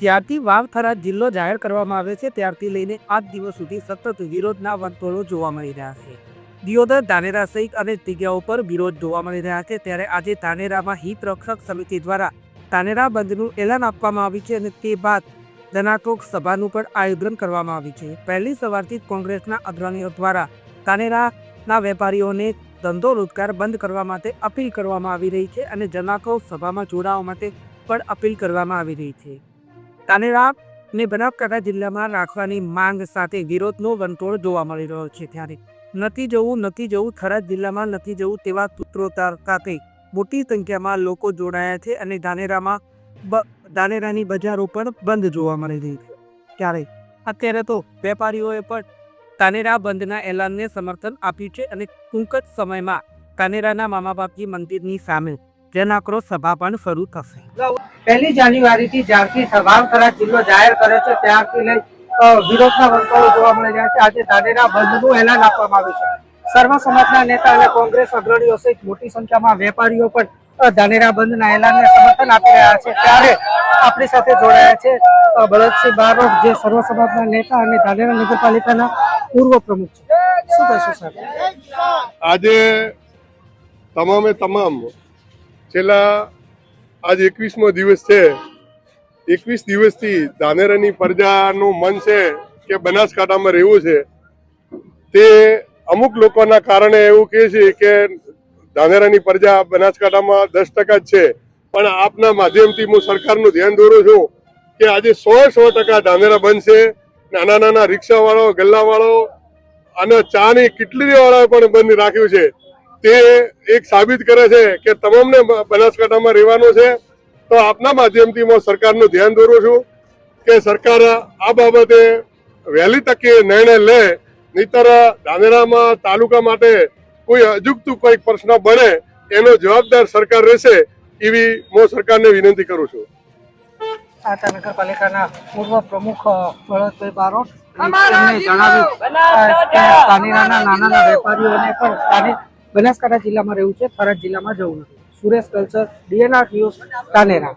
ત્યારથી વાવથરા જિલ્લો જાહેર કરવામાં આવે છે. ત્યારથી લઈને આજ દિવસ સુધી સતત વિરોધના વંતોળો જોવા મળી રહ્યા છે. દિયોદર, ધાનેરા સહિત અનેક જગ્યાઓ પર વિરોધ જોવા મળી રહ્યા છે. ત્યારે આજે ધાનેરામાં હિત રક્ષક સમિતિ દ્વારા ધાનેરા બંધનું એલાન આપવામાં આવ્યું છે અને તે બાદ ધનાટોક સભાનું પણ આયોજન કરવામાં આવ્યું છે. પહેલી સવારથી કોંગ્રેસના અગ્રણીઓ દ્વારા ધાનેરાના વેપારીઓને ધંધો રોજગાર બંધ કરવા માટે અપીલ કરવામાં આવી રહી છે અને જનાકો સભામાં જોડાવા માટે પણ અપીલ કરવામાં આવી રહી છે. ધાનેરા ને બનાસકાંઠા જિલ્લામાં રાખવાની માંગ સાથે વિરોધનો વંટોળ જોવા મળી રહ્યો છે. ત્યારે નથી જવું નથી જવું થરાદ જિલ્લામાં નથી જવું તેવા સૂત્રો સાથે મોટી સંખ્યામાં લોકો જોડાયા છે અને ધાનેરામાં ધાનેરાની બજારો પણ બંધ જોવા મળી રહી છે. ત્યારે અત્યારે તો વેપારીઓએ પણ તાનેરા બંધના એલાનને સમર્થન આપ્યું છે અને ટૂંક જ સમયમાં તાનેરાના મામા બાપજી મંદિરની સામે જનાક્રોશ સભા પણ શરૂ થશે. પહેલી જાન્યુઆરીથી જ્યારથી વાવથરા જિલ્લો જાહેર કરે છે, ત્યારથી લઈ વિરોધના વંટોળો જોવા મળી રહ્યા છે. આજે ધાનેરા બંધનું એલાન આપવામાં આવ્યું છે. સર્વ સમાજના નેતા અને કોંગ્રેસ અગ્રણીઓ સહિત મોટી સંખ્યામાં વેપારીઓ પણ ધાનેરા બંધના એલાનને સમર્થન આપી રહ્યા છે. ત્યારે આપણી સાથે જોડાયા છે ભરતસિંહ બારોટ જે સર્વ સમાજના નેતા અને ધાનેરા નગરપાલિકાના પૂર્વ પ્રમુખ છે. શું કહેશો સર આજે તમામે તમામ છેલ્લા આજ એકવીસમો દિવસ છે. એકવીસ દિવસથી ધાનેરાની પ્રજાનું મન છે કે બનાસકાંઠામાં રહેવું છે. તે અમુક લોકોના કારણે એવું કહે છે કે ધાનેરાની પ્રજા બનાસકાંઠામાં દસ ટકા જ છે. પણ આપના માધ્યમથી હું સરકારનું ધ્યાન દોરું છું કે આજે સો સો ટકા ધાનેરા બનશે. નાના નાના રિક્ષાવાળો, ગલ્લાવાળો અને ચાની કિટલી વાળાએ પણ બંધ રાખ્યું છે. તે એક સાબિત કરે છે કે તમામને બનાસકાંઠામાં રહેવાનું છે તો આપના માધ્યમથી હું સરકારનું ધ્યાન દોરું છું કે સરકાર આ બાબતે વહેલી તકે નિર્ણય લે નહીતર ધાનેરામાં તાલુકા માટે કોઈ અજુગતું કોઈ પ્રશ્ન બને એનો જવાબદાર સરકાર રહેશે એવી હું સરકારને વિનંતી કરું છું. નગરપાલિકાના પૂર્વ પ્રમુખ ભરતભાઈ બારોટ જણાવ્યું નાના નાના વેપારીઓને પણ બનાસકાંઠા જિલ્લામાં રહેવું છે થરાદ જિલ્લામાં જવું નથી. સુરેશ કલ્ચર ડીએનઆર ન્યૂઝ તાનેરા